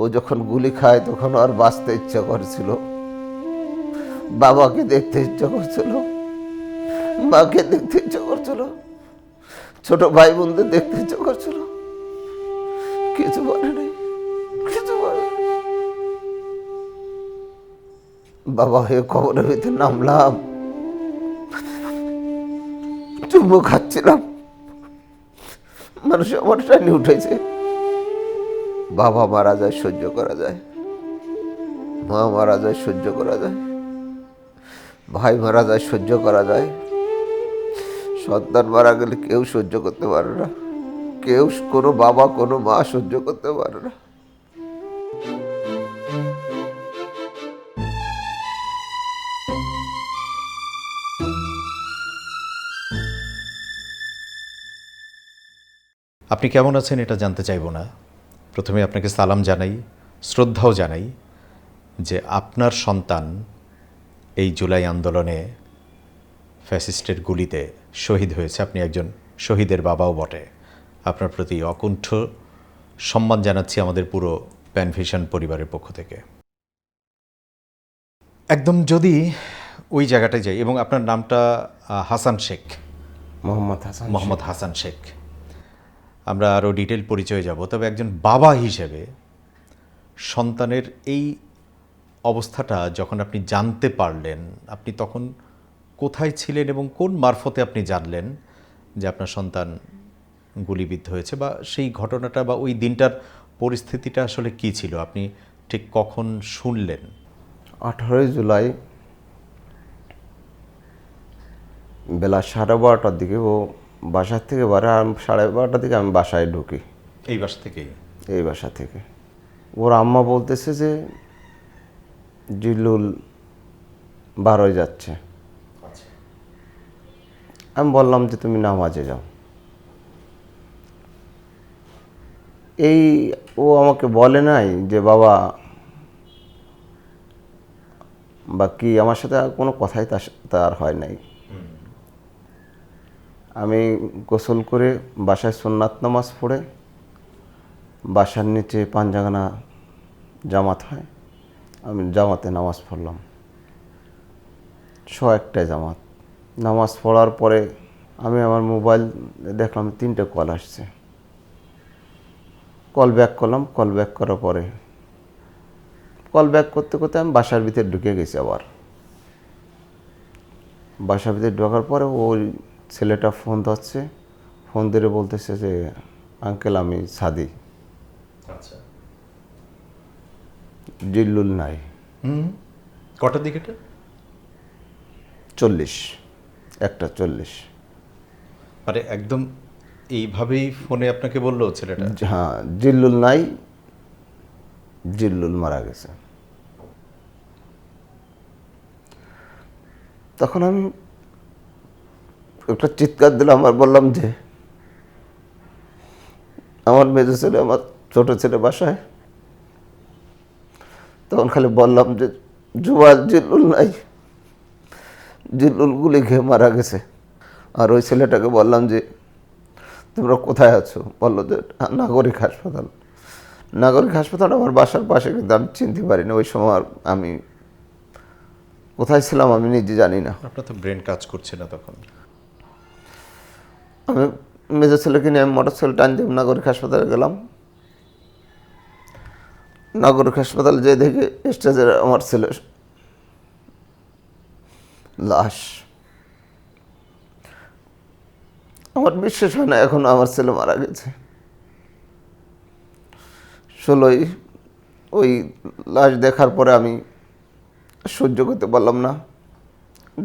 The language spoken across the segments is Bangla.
ও যখন গুলি খায়, তখন আর বাঁচতে ইচ্ছা করছিল। বাবাকে দেখতে ইচ্ছা করছিল। মাকে দেখতে ইচ্ছা করছিল। ছোট ভাই বোনদের দেখতে ইচ্ছা করছিল। কিছু বলে কিছু বলে। বাবা হয়ে খবরের ভিতরে নামলাম। চুম্বু খাচ্ছিলাম। মানুষ আমার টাইনি উঠেছে। বাবা মারা যায়, সহ্য করা যায়। মা মারা যায়, সহ্য করা যায়। ভাই মারা যায়, সহ্য করা যায়। সন্তান মারা গেলে কেউ সহ্য করতে পারে না। কেউ কোনো বাবা, কোনো মা সহ্য করতে পারে না। আপনি কেমন আছেন এটা জানতে চাইব না। প্রথমে আপনাকে সালাম জানাই শ্রদ্ধাও জানাই যে আপনার সন্তান এই জুলাই আন্দোলনে ফ্যাসিস্টের গুলিতে শহীদ হয়েছে। আপনি একজন শহীদের বাবাও বটে। আপনার প্রতি অকুণ্ঠ সম্মান জানাচ্ছি আমাদের পুরো প্যানভিশন পরিবারের পক্ষ থেকে। একদম যদি ওই জায়গাটায় যাই এবং আপনার নামটা হাসান শেখ। মোহাম্মদ হাসান মোহাম্মদ হাসান শেখ। আমরা আরও ডিটেল পরিচয়ে যাব। তবে একজন বাবা হিসেবে সন্তানের এই অবস্থাটা যখন আপনি জানতে পারলেন, আপনি তখন কোথায় ছিলেন এবং কোন মারফতে আপনি জানলেন যে আপনার সন্তান গুলিবিদ্ধ হয়েছে বা সেই ঘটনাটা বা ওই দিনটার পরিস্থিতিটা আসলে কী ছিল? আপনি ঠিক কখন শুনলেন? আঠারোই জুলাই বেলা সাড়ে বারোটার দিকে ও বাসার থেকে বারে সাড়ে বারোটার দিকে আমি বাসায় ঢুকি। এই বাস থেকেই? এই বাসা থেকে। ওর আম্মা বলতেছে যে জিল্লুল বারোয় যাচ্ছে। আমি বললাম যে তুমি নামাজে যাও। এই ও আমাকে বলে নাই যে বাবা বা কি আমার সাথে আর কোনো কথাই তার হয় নাই। আমি গোসল করে বাসায় সোননাথ নামাজ পড়ে, বাসার নিচে পাঞ্জাগানা জামাত হয়, আমি জামাতে নামাজ পড়লাম। ছ একটায় জামাত। নামাজ পড়ার পরে আমি আমার মোবাইল দেখলাম তিনটে কল আসছে। কল ব্যাক করলাম, কল ব্যাক করার পরে কল ব্যাক করতে করতে আমি বাসার ভিতরে ঢুকে গেছি আবার। বাসার ভিতরে ঢোকার পরে ওই ছেলেটা ফোন ধরছে ফোন ধরে বলতেছে যে আঙ্কেল আমি সাদি। আচ্ছা। জিল্লুল নাই। হুম। কটার দিকেটা চল্লিশ। একটা চল্লিশ। আরে একদম এইভাবেই ফোনে আপনাকে বলল ছেলেটা? হ্যাঁ জিল্লুল নাই জিল্লুল মারা গেছে। তখন আমি একটা চিৎকার দিলাম আর বললাম যে, আমার মেজো ছেলে, আমার ছোট ছেলে বাসায়। তখন খালি বললাম যে জুবাল জিল্লুল নাই। জিল্লুল গুলি খেয়ে মারা গেছে। আর ওই ছেলেটাকে বললাম যে, তোমরা কোথায় আছো? বলল যে, নাগরিক হাসপাতাল। নাগরিক হাসপাতাল আমার বাসার পাশে, কিন্তু আমি চিনতে পারি না ওই সময় আমি কোথায় ছিলাম আমি নিজে জানি না। আপনার তো ব্রেন কাজ করছে না তখন। আমি মেজর ছেলেকে নিয়ে আমি মোটর সাইকেল টান দিয়ে নাগরিক হাসপাতালে গেলাম। নাগরিক হাসপাতাল যেয়ে দেখি স্টেজের আমার ছেলে। লাশ। আমার বিশ্বাস হয় না এখন আমার ছেলে মারা গেছে। ষোলোই ওই লাশ দেখার পরে আমি সহ্য করতে পারলাম না।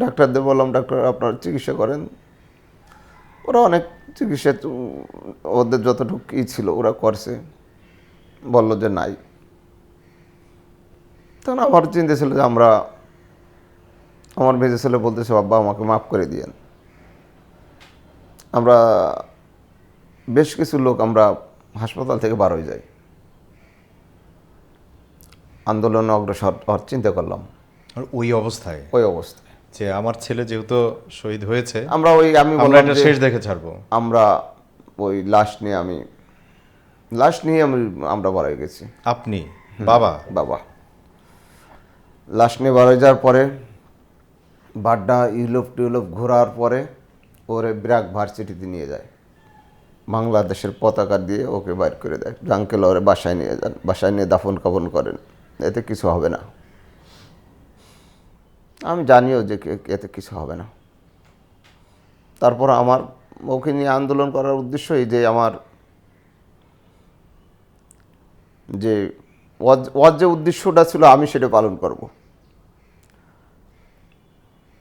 ডাক্তারদের বললাম, ডাক্তার, আপনার চিকিৎসা করেন। ওরা অনেক চিকিৎসা ওদের যতটুকু কী ছিল ওরা করছে। বলল যে নাই। তখন আমার চিন্তা ছিল যে আমরা আমার মেজে ছেলে বলতেছে বাবা আমাকে মাফ করে দিয়েন। আমরা বেশ কিছু লোক আমরা হাসপাতাল থেকে বার হয়ে যাই। আন্দোলনে অগ্রসর হওয়ার চিন্তা করলাম। আর ওই অবস্থায়? ওই অবস্থায় যে আমার ছেলে যেহেতু শহীদ হয়েছে আমরা ওই আমি আমরা এটা শেষ দেখে ছাড়বো। আমরা ওই লাশ নিয়ে আমি লাশ নিয়ে আমি আমরা বাড়াই গেছি। আপনি? বাবা? বাবা। লাশ নিয়ে বার হয়ে যাওয়ার পরে বাড্ডা ইউরোপ টিউরোপ ঘোরার পরে ওরে ব্র্যাক ভার্সিটিতে নিয়ে যায়। বাংলাদেশের পতাকা দিয়ে ওকে বাইর করে দেয়। আঙ্কেল ওরে বাসায় নিয়ে যান বাসায় নিয়ে দাফন কাফন করেন। এতে কিছু হবে না। আমি জানিও যে কে- এতে কিছু হবে না। তারপর আমার ওকে নিয়ে আন্দোলন করার উদ্দেশ্যই যে আমার যে ওর যে উদ্দেশ্যটা ছিল আমি সেটা পালন করব।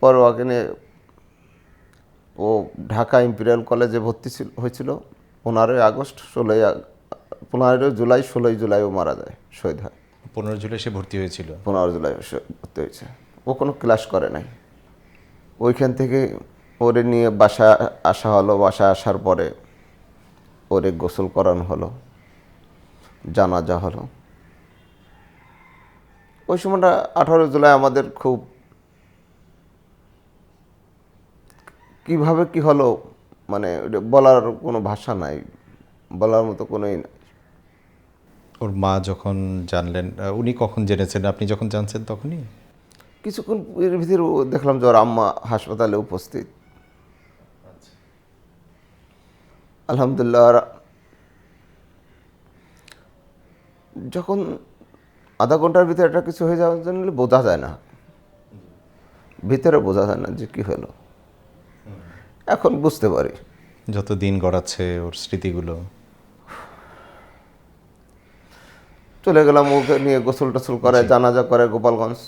পরে ওকে নিয়ে ও ঢাকা ইম্পেরিয়াল কলেজে ভর্তি ছিল হয়েছিল পনেরোই আগস্ট ষোলোই পনেরোই জুলাই ষোলোই জুলাই ও মারা যায় শহীদ হয়। পনেরো জুলাই সে ভর্তি হয়েছিল? পনেরো জুলাই সে ভর্তি হয়েছে। ও কোনো ক্লাস করে নাই। ওইখান থেকে ওরে নিয়ে বাসা আসা হলো, বাসা আসার পরে ওরে গোসল করানো হলো, জানাজা হলো। ওই সময়টা আঠারো জুলাই আমাদের খুব কীভাবে কি হলো মানে বলার কোনো ভাষা নাই, বলার মতো কোনোই নাই। ওর মা যখন জানলেন উনি কখন জেনেছেন? আপনি যখন জানছেন তখনই? কিছুক্ষণ এর ভিতরে দেখলাম যে ওর আম্মা হাসপাতালে উপস্থিত। আলহামদুলিল্লাহ যখন আধা ঘণ্টার ভিতরে একটা কিছু হয়ে যাওয়ার জন্য বোঝা যায় না। ভিতরে বোঝা যায় না যে কি হলো। এখন বুঝতে পারি। যত দিন গড়াচ্ছে ওর স্মৃতিগুলো। চলে গেলাম ওকে নিয়ে গোসল টোসল করে জানাজা করে গোপালগঞ্জ।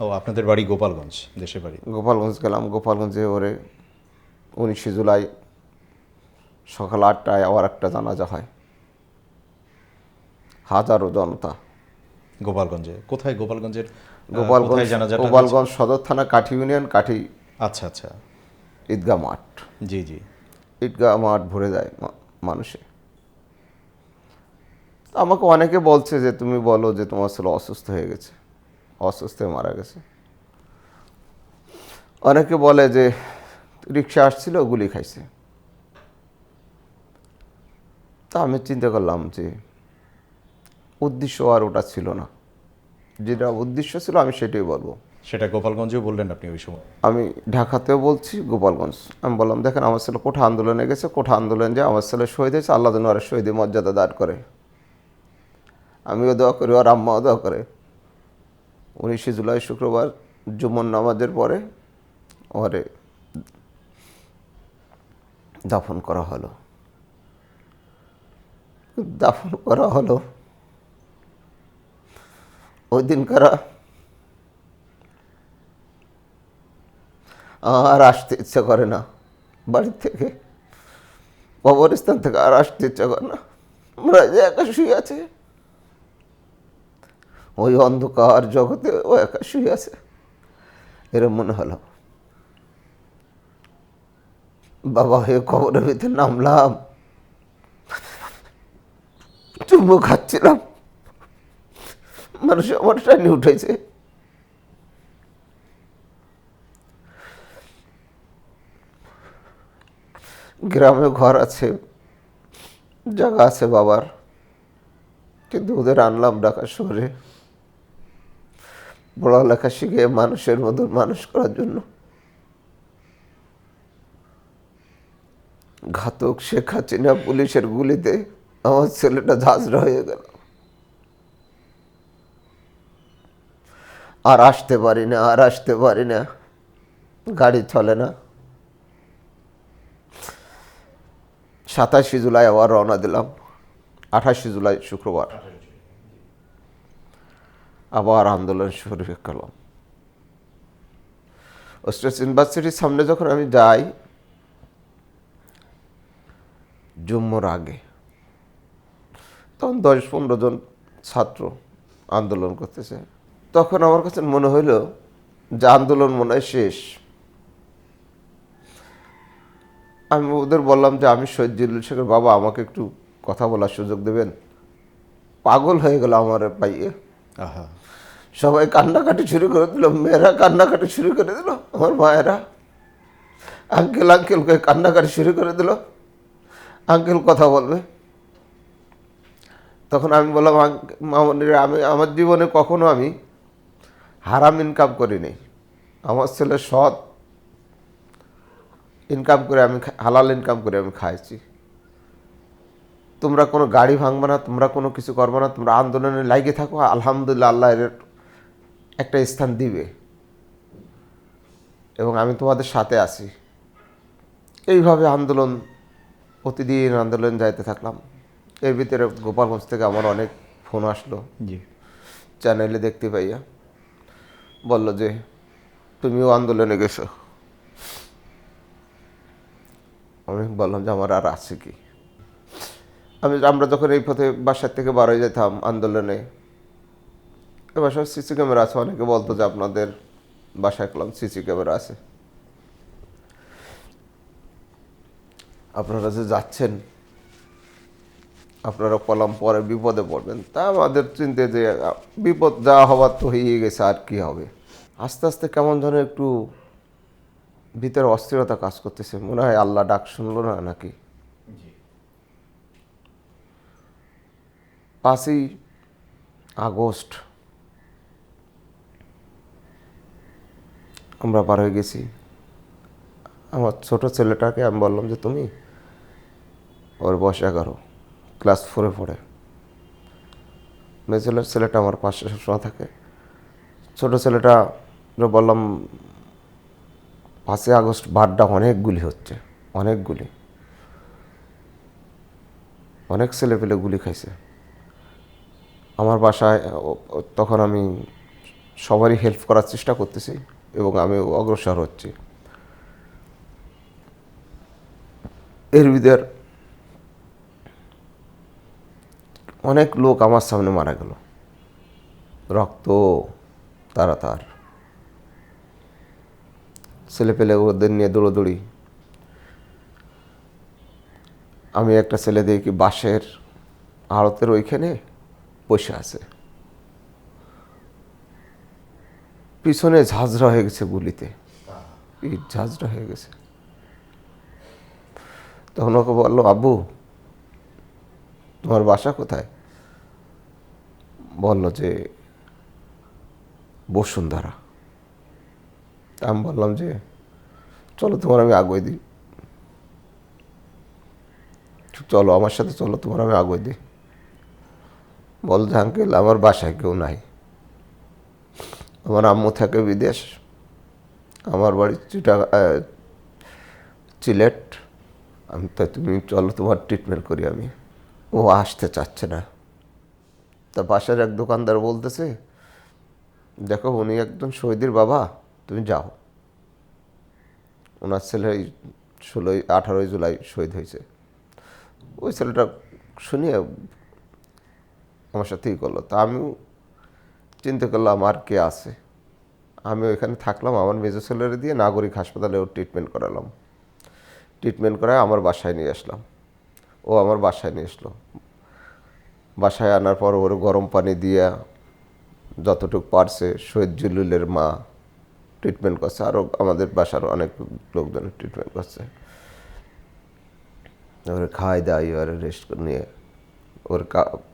ও আপনাদের বাড়ি গোপালগঞ্জ দেশের বাড়ি? গোপালগঞ্জ গেলাম গোপালগঞ্জে ওরে উনিশে জুলাই সকাল আটটায় আবার একটা জানাজা হয়। হাজারো জনতা। গোপালগঞ্জে? কোথায় গোপালগঞ্জের গোপালগঞ্জ গোপালগঞ্জ সদর থানা কাঠি ইউনিয়ন কাঠি আচ্ছা আচ্ছা। ঈদগাহ মাঠ। জি জি। ঈদগাহ মাঠ ভরে যায় মানুষে। আমাকে অনেকে বলছে যে তুমি বলো যে তোমার ছেলে অসুস্থ হয়ে গেছে। অসুস্থ মারা গেছে। অনেকে বলে যে রিক্সা আসছিল গুলি খাইছে। তা আমি চিন্তা করলাম যে উদ্দেশ্য আর ওটা ছিল না। যেটা উদ্দেশ্য ছিল আমি সেটাই বলব। সেটা গোপালগঞ্জেও বললেন আপনি ওই সময়? আমি ঢাকাতেও বলছি গোপালগঞ্জ। আমি বললাম দেখেন আমার ছেলে কোঠা আন্দোলনে গেছে কোঠা আন্দোলন যে আমার ছেলে শহীদ হয়েছে আল্লাহ যেন আর শহীদের মর্যাদা দাঁড় করে। আমিও দোয়া করি আর আম্মাও দোয়া করে। উনিশে জুলাই শুক্রবার জুমন নামাজের পরে ওরে দাফন করা হলো। দাফন করা হলো। ওই দিনকারা আর আসতে ইচ্ছা করে না। বাড়ির থেকে, কবরস্থান থেকে আর আসতে ইচ্ছা করে না। আমরা যে একা শুয়ে আছে। ওই অন্ধকার জগতে ও একা শুয়ে আছে। এরম মনে হলো। বাবা হয়ে কবরের ভিতরে নামলাম। চুম্বু খাচ্ছিলাম। মানুষ আমার টানি উঠেছে। গ্রামে ঘর আছে, জায়গা আছে বাবার। কিন্তু ওদের আনলাম ঢাকা শহরে। পড়ালেখা শিখে মানুষের মতন মানুষ করার জন্য। ঘাতক শেখ হাসিনা পুলিশের গুলিতে আমার ছেলেটা ঝাঁঝরা হয়ে গেল। আর আসতে পারি না, আর আসতে পারি না। গাড়ি চলে না। সাতাশে জুলাই আবার রওনা দিলাম। আঠাশে জুলাই শুক্রবার। আবার আন্দোলন শুরু করলাম। ওস্টেস ইউনিভার্সিটির সামনে যখন আমি যাই, জুম্মুর আগে, তখন দশ পনেরো জন ছাত্র আন্দোলন করতেছে। তখন আমার কাছে মনে হইল যে আন্দোলন মনে হয় শেষ। আমি ওদের বললাম যে, আমি শহীদ জিল্লুল শেখের বাবা, আমাকে একটু কথা বলার সুযোগ দেবেন। পাগল হয়ে গেল আমার পাইয়ে সবাই কান্নাকাটি শুরু করে দিল, মেয়েরা কান্নাকাটি শুরু করে দিল, আমার মায়েরা। আঙ্কেল আঙ্কেলকে কান্নাকাটি শুরু করে দিল। আঙ্কেল কথা বলবে। তখন আমি বললাম, "আঙ্ক- মামনির, আমি, আমার জীবনে কখনো আমি হারাম ইনকাম করিনি। আমার ছেলে সৎ ইনকাম করে আমি হালাল ইনকাম করে আমি খাইছি। তোমরা কোনো গাড়ি ভাঙবে না তোমরা কোনো কিছু করবে না তোমরা আন্দোলনে লাগিয়ে থাকো আলহামদুলিল্লাহ আল্লাহ এর একটা স্থান দিবে। এবং আমি তোমাদের সাথে আছি। এইভাবে আন্দোলন প্রতিদিন আন্দোলন যাইতে থাকলাম। এর ভিতরে গোপালগঞ্জ থেকে আমার অনেক ফোন আসলো। জি। চ্যানেলে দেখতে পাইয়া। বলল যে তুমিও আন্দোলনে গেছো। আমি বললাম যে আমার আর আছে কি? আমি আমরা যখন এই পথে বাসার থেকে বার হয়ে যেতাম আন্দোলনে এবার সব সিসি ক্যামেরা আছে, অনেকে বলতো যে আপনাদের বাসায় করলাম সিসি ক্যামেরা আছে। আপনারা যে যাচ্ছেন, আপনারা কলাম পরে বিপদে পড়বেন। তা আমাদের চিন্তে যে, বিপদ যা হওয়ার তো হয়েই গেছে, আর কি হবে? আস্তে আস্তে কেমন যেন একটু ভিতরে অস্থিরতা কাজ করতেছে। মনে হয় আল্লাহ ডাক শুনলো না, নাকি? পাঁচই আগস্ট। আমরা পার হয়ে গেছি। আমার ছোট ছেলেটাকে আমি বললাম যে, তুমি ওর বয়স এগারো, ক্লাস ফোরে পড়ে। মেয়ে ছেলের ছেলেটা আমার পাশে সবসময় থাকে। ছোট ছেলেটা বললাম, পাঁচই আগস্ট বারটা অনেকগুলি হচ্ছে, অনেকগুলি। অনেক ছেলে পেলে গুলি খাইছে। আমার বাসায়, তখন আমি সবারই হেল্প করার চেষ্টা করতেছি এবং আমি অগ্রসর হচ্ছি। এর ভিতর অনেক লোক আমার সামনে মারা গেল। রক্ত তারা তার ছেলে পেলে ওদের নিয়ে দৌড়োদৌড়ি। আমি একটা ছেলে দেখি বাঁশের আড়তের ওইখানে। বসে আছে। পিছনে ঝাঁঝরা হয়ে গেছে গুলিতে। ইট ঝাঁঝরা হয়ে গেছে। তখন ওকে বলল, আব্বু, তোমার বাসা কোথায়? বলল যে, বসুন্ধরা। আমি বললাম যে, চলো তোমার আমি আগুয়ে দিই। চলো আমার সাথে চলো, তোমার আমি আগুয়ে দিই। বল যে আঙ্কেল আমার বাসায় কেউ নাই। আমার আম্মু থাকে বিদেশ। আমার বাড়ি চিটা চিলেট আমি তা তুমি চলো তোমার ট্রিটমেন্ট করি আমি। ও আসতে চাচ্ছে না। তা পাশের এক দোকানদার বলতেছে, দেখো উনি একজন শহীদের বাবা, তুমি যাও। ওনার ছেলে ষোলোই, আঠারোই জুলাই শহীদ হয়েছে। ওই ছেলেটা শুনিয়ে আমার সাথেই করল। তা আমিও চিন্তা করলাম, আর কে আছে? আমি ওইখানে থাকলাম, আমার মেজো ছেলের দিয়ে নাগরিক হাসপাতালে ওর ট্রিটমেন্ট করালাম। ট্রিটমেন্ট করায় আমার বাসায় নিয়ে আসলাম। ও আমার বাসায় নিয়ে আসলো। বাসায় আনার পর ওর গরম পানি দিয়া যতটুকু পারছে শহীদ জুলুলের মা ট্রিটমেন্ট করছে। আরও আমাদের বাসার অনেক লোকজন ট্রিটমেন্ট করছে। ওর খাওয়াই দাওয়াই ওর রেস্ট নিয়ে ওর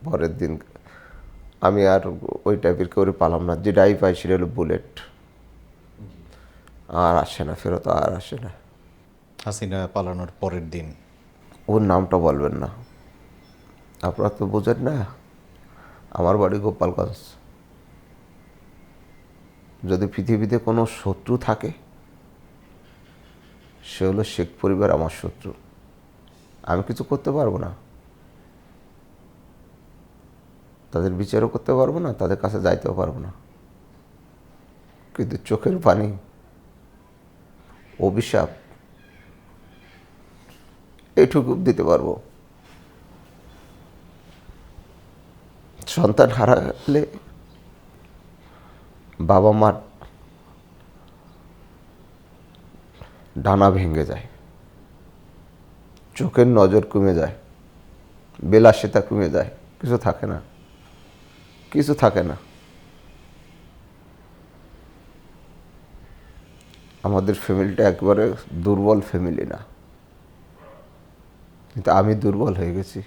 পরের দিন আমি আর ওই টাইপের কেউ পালাম না। যেটাই পাই সেটা হলো বুলেট আর আসে না ফেরত আর আসে না। হাসিনা পালানোর পরের দিন। ওর নামটা বলবেন না। আপনারা তো বোঝেন না। আমার বাড়ি গোপালগঞ্জ। যদি পৃথিবীতে কোনো শত্রু থাকে সে হলো শেখ পরিবার আমার শত্রু। আমি কিছু করতে পারব না। তাদের বিচারও করতে পারব না, তাদের কাছে যাইতেও পারব না। কিন্তু চোখের পানি, অভিশাপ, এইটুকু দিতে পারব। সন্তান হারালে বাবা মার ডানা ভেঙে যায়, চোখের নজর কমে যায়, বিলাসিতা কমে যায়, কিছু থাকে না। কিছু থাকে না। আমাদের ফ্যামিলিটা একবারে দুর্বল ফ্যামিলি না। কিন্তু আমি দুর্বল হয়ে গেছি।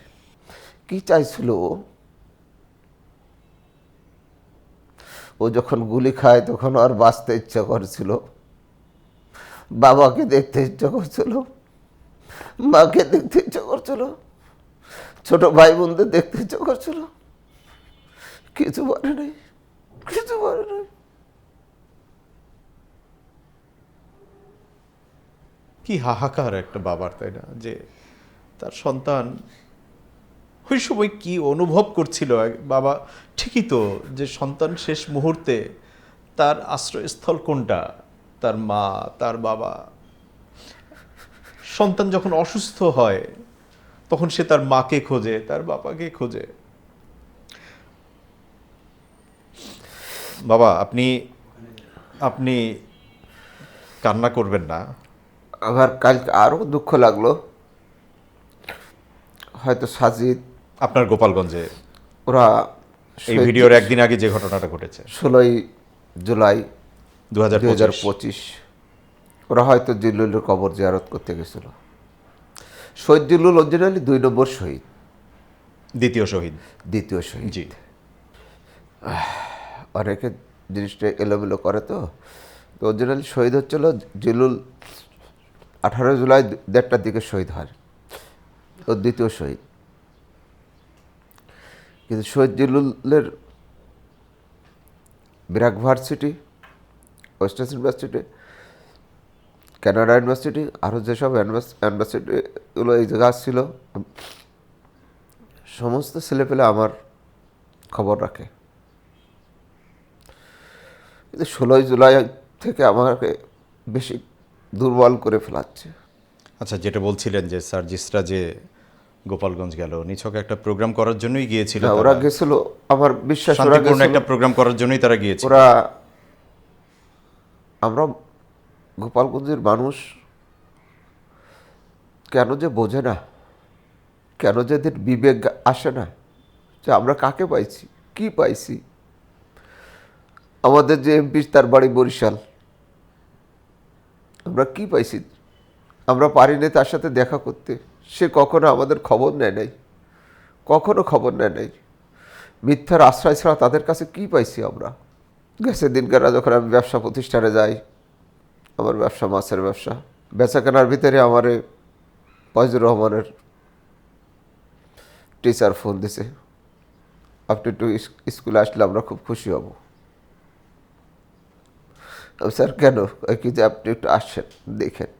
কি চাইছিল ও? ও যখন গুলি খায় তখন আর বাঁচতে ইচ্ছা করছিল। বাবাকে দেখতে ইচ্ছা করছিল। মাকে দেখতে ইচ্ছা করছিল। ছোট ভাই বোনদের দেখতে ইচ্ছা করছিল। কিছু বলে নাই, কিছু বলে নাই। কি হাহাকার একটা বাবার, তাই না? যে তার সন্তান ওই সময় কি অনুভব করছিল? বাবা, ঠিকই তো, যে সন্তান শেষ মুহূর্তে তার আশ্রয়স্থল কোনটা? তার মা, তার বাবা। সন্তান যখন অসুস্থ হয়, তখন সে তার মাকে খোঁজে, তার বাবাকে খোঁজে। বাবা আপনি আপনি কান্না করবেন না। আবার কালকে আরও দুঃখ লাগল। হয়তো সাজিদ আপনার গোপালগঞ্জে ওরা এই ভিডিওর একদিন আগে যে ঘটনাটা ঘটেছে। ষোলোই জুলাই দু হাজার পঁচিশ। ওরা হয়তো জিল্লুলের কবর জিয়ারত করতে গেছিল। শহীদ জিল্লুল অরিজিনালি দুই নম্বর শহীদ। দ্বিতীয় শহীদ। দ্বিতীয় শহীদ। জি। অনেকে জিনিসটা এলোমেলো করে তো। তো অরিজিনালি শহীদ হচ্ছিল জিলুল আঠারো জুলাই দেড়টার দিকে শহীদ হয়। ও দ্বিতীয় শহীদ। কিন্তু শহীদ জিলুলের BRAC varsity western university Canada university, আরও যেসব ইউনিভার্সিটিগুলো এই জায়গা ছিল সমস্ত ছেলেপেলে আমার খবর রাখে। কিন্তু ষোলোই জুলাই থেকে আমাকে বেশি দুর্বল করে ফেলাচ্ছে। আচ্ছা যেটা বলছিলেন যে সার্জিসরা যে গোপালগঞ্জ গেল নিছক একটা প্রোগ্রাম করার জন্যই গিয়েছিল ওরা গেছিল আমার বিশ্বাস ওরা একটা প্রোগ্রাম করার জন্যই তারা গিয়েছিল। ওরা আমরা গোপালগঞ্জের মানুষ কেন যে বোঝে না কেন যে এদের বিবেক আসে না যে আমরা কাকে পাইছি কি পাইছি আমাদের যে এমপি তার বাড়ি বরিশাল। আমরা কি পাইছি? আমরা পারি পারিনি তার সাথে দেখা করতে। সে কখনো আমাদের খবর নেয় নাই। কখনো খবর নেয় নাই। মিথ্যার আশ্রয় ছাড়া তাদের কাছে কি পাইছি আমরা? গেছে দিনকার যখন আমি ব্যবসা প্রতিষ্ঠানে যাই। আমার ব্যবসা, মাছের ব্যবসা। বেচা কেনার ভিতরে আমারে ফয়জুর রহমানের টিচার ফোন দিছে। আপনি একটু স্কুলে আসলে আমরা খুব খুশি হব। স্যার কেন? কি যে আপনি একটু আসেন দেখেন।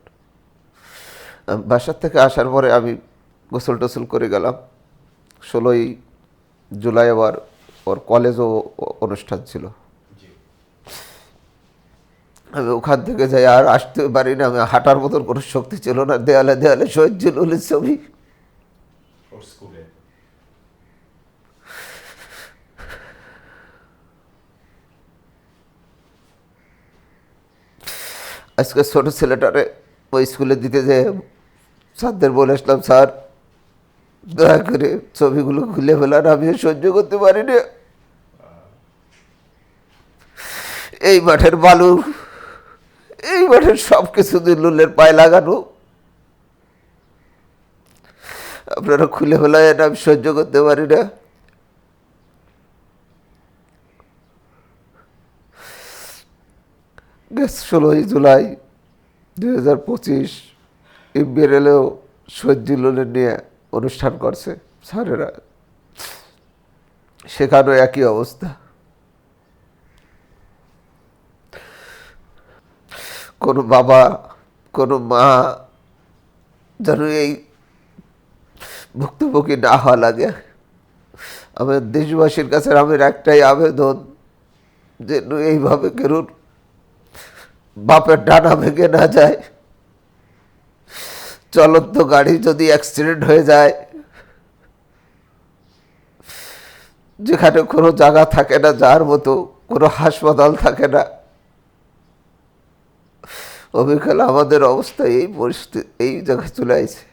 বাসার থেকে আসার পরে আমি গোসল টোসল করে গেলাম। ষোলোই জুলাই আবার ওর কলেজও অনুষ্ঠান ছিল। আমি ওখান থেকে যাই আর আসতে পারি না। আমি হাঁটার মতন কোনো শক্তি ছিল না। দেয়ালে দেয়ালে শহীদ জিলুলের ছবি আজকে ছোট ছেলেটারে ওই স্কুলে দিতে যে স্যারদের বলে আসলাম, স্যার, দয়া করে ছবিগুলো খুলে ফেলার আমিও সহ্য করতে পারি না। এই মাঠের বালু, এই মাঠের সব কিছু দিল্লুলের পায়ে লাগানো। আপনারা খুলে ফেলায় এটা আমি সহ্য করতে পারি না। গেছ ষোলোই জুলাই দুই হাজার পঁচিশ ইম্বিরেলেও সজ্জিলনের নিয়ে অনুষ্ঠান করছে স্যারেরা। সেখানেও একই অবস্থা। কোনো বাবা, কোনো মা যেন এই ভুক্তভোগী না হওয়া লাগে। আমাদের দেশবাসীর কাছে আমার একটাই আবেদন, যেন এইভাবে কেরুন। বাপের ডানা ভেঙে না যায়। চলন্ত গাড়ি যদি অ্যাক্সিডেন্ট হয়ে যায়, যেখানে কোনো জায়গা থাকে না, যার মতো কোনো হাসপাতাল থাকে না। অবিকাল আমাদের অবস্থা এই পরিস্থিতি এই জায়গায় চলে আসছে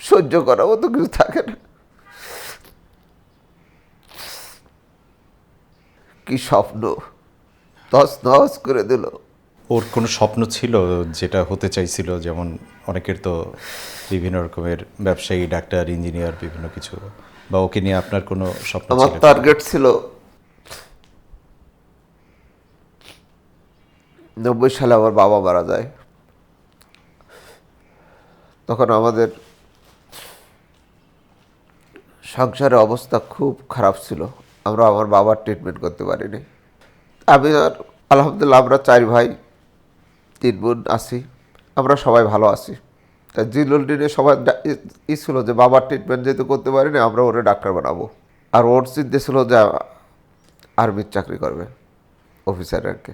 সহ্য করার মতো কিছু থাকে না। কি স্বপ্ন? তস নস করে দিল। ওর কোনো স্বপ্ন ছিল যেটা হতে চাইছিল? যেমন অনেকের তো বিভিন্ন রকমের ব্যবসায়ী ডাক্তার ইঞ্জিনিয়ার বিভিন্ন কিছু। বা ওকে নিয়ে আপনার কোনো স্বপ্ন আমার টার্গেট ছিল নব্বই সালে আমার বাবা মারা যায়। তখন আমাদের সংসারের অবস্থা খুব খারাপ ছিল। আমরা আমার বাবার ট্রিটমেন্ট করতে পারিনি। আমি আর আলহামদুলিল্লাহ আমরা চার ভাই তিন বোন আছি, আমরা সবাই ভালো আছি। তা জিলুলডিনে সবাই ই- ছিল যে বাবার ট্রিটমেন্ট যেহেতু করতে পারি পারিনি, আমরা ওরে ডাক্তার বানাবো। আর ওর চিন্তা ছিল যে আর্মির চাকরি করবে অফিসার র্যাঙ্কে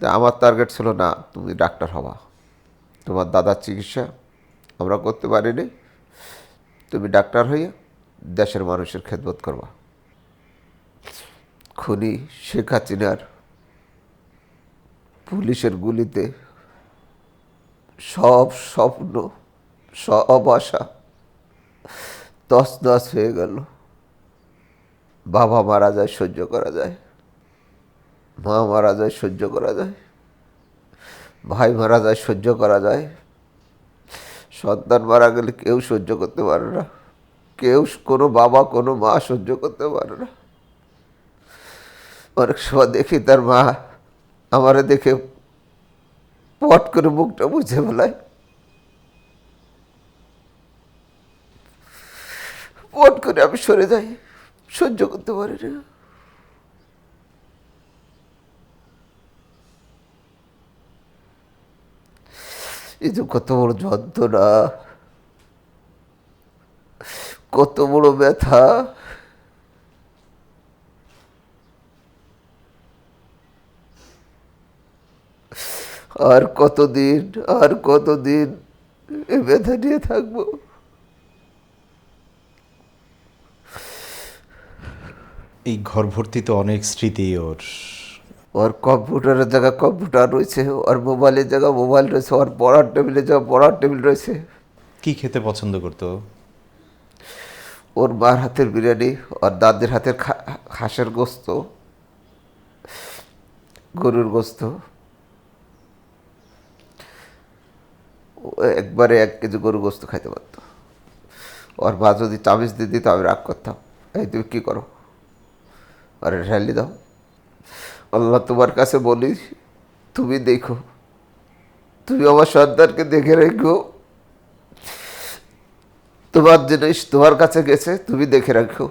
তা আমার টার্গেট ছিল না, তুমি ডাক্তার হবা। তোমার দাদার চিকিৎসা আমরা করতে পারিনি, তুমি ডাক্তার হইয়া দেশের মানুষের খেদমত করবা। খুনি শেখ হাসিনার পুলিশের গুলিতে সব স্বপ্ন, সব আশা দশ হয়ে গেল। বাবা মারা যায়, সহ্য করা যায়। মা মারা যায়, সহ্য করা যায়। ভাই মারা যায়, সহ্য করা যায়। সন্তান মারা গেলে কেউ সহ্য করতে পারে না। কেউ কোনো বাবা, কোনো মা সহ্য করতে পারে না। অনেক সময় দেখি তার মা আমারে দেখে পট করে মুখটা বুঝে ফেলায়। পট করে আমি সরে যাই, সহ্য করতে পারি না। এই যে কত বড় যন্ত্রণা, কত বড় ব্যথা। আর কতদিন আর কতদিন এ ব্যথা নিয়ে থাকব? এই ঘর ভর্তি তো অনেক স্মৃতি ওর। ওর কম্পিউটারের জায়গা কম্পিউটার রয়েছে ওর মোবাইলের জায়গা মোবাইল রয়েছে ওর পড়ার টেবিলের জায়গা পড়ার টেবিল রয়েছে। কি খেতে পছন্দ করতো? ওর মার হাতের বিরিয়ানি ওর দাদের হাতের হাঁসের গোস্ত গরুর গোস্ত। একবারে এক কেজি গরু গোস্ত খাইতে পারত। ওর মা যদি চামিচ দিয়ে দিত, আমি রাগ করতাম। এই তুমি কী করো? আরে ঢালি দাও। আল্লাহ তোমার কাছে বলি, তুমি দেখো। তুমি আমার সন্তানকে দেখে রেখো। তোমার জিনিস তোমার কাছে গেছে, তুমি দেখে রাখো।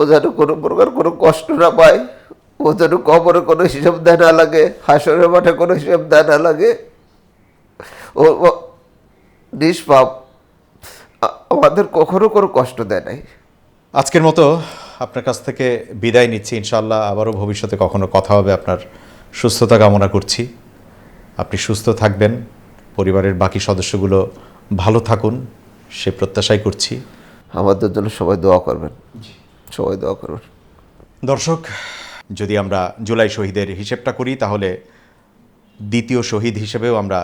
ও যেন কোনো প্রকার কোনো কষ্ট না পায়, ও যেন কবরে কোনো হিসাব দেয় না লাগে, হাসরের মাঠে কোনো হিসাব দেয় না লাগে। ও নিষ্পাপ আমাদের কখনো কোনো কষ্ট দেয় নাই। আজকের মতো আপনার কাছ থেকে বিদায় নিচ্ছি ইনশাল্লাহ আবারও ভবিষ্যতে কখনো কথা হবে আপনার সুস্থতা কামনা করছি। আপনি সুস্থ থাকবেন পরিবারের বাকি সদস্যগুলো ভালো থাকুন সে প্রত্যাশাই করছি। আমাদের জন্য সবাই দোয়া করবেন। সবাই দোয়া করবেন দর্শক যদি আমরা জুলাই শহীদের হিসেবটা করি তাহলে দ্বিতীয় শহীদ হিসেবেও আমরা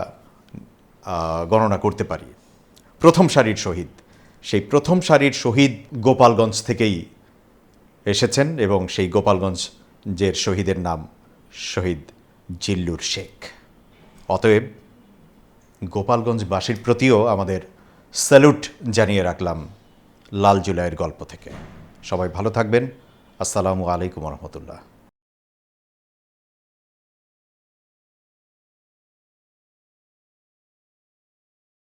গণনা করতে পারি। প্রথম সারির শহীদ। সেই প্রথম সারির শহীদ গোপালগঞ্জ থেকেই এসেছেন এবং সেই গোপালগঞ্জ গোপালগঞ্জের শহীদের নাম শহীদ জিল্লুর শেখ। অতএব গোপালগঞ্জবাসীর প্রতিও আমাদের স্যালুট জানিয়ে রাখলাম লাল জুলাইয়ের গল্প থেকে। সবাই ভালো থাকবেন। আসসালামু আলাইকুম রহমতুল্লাহ।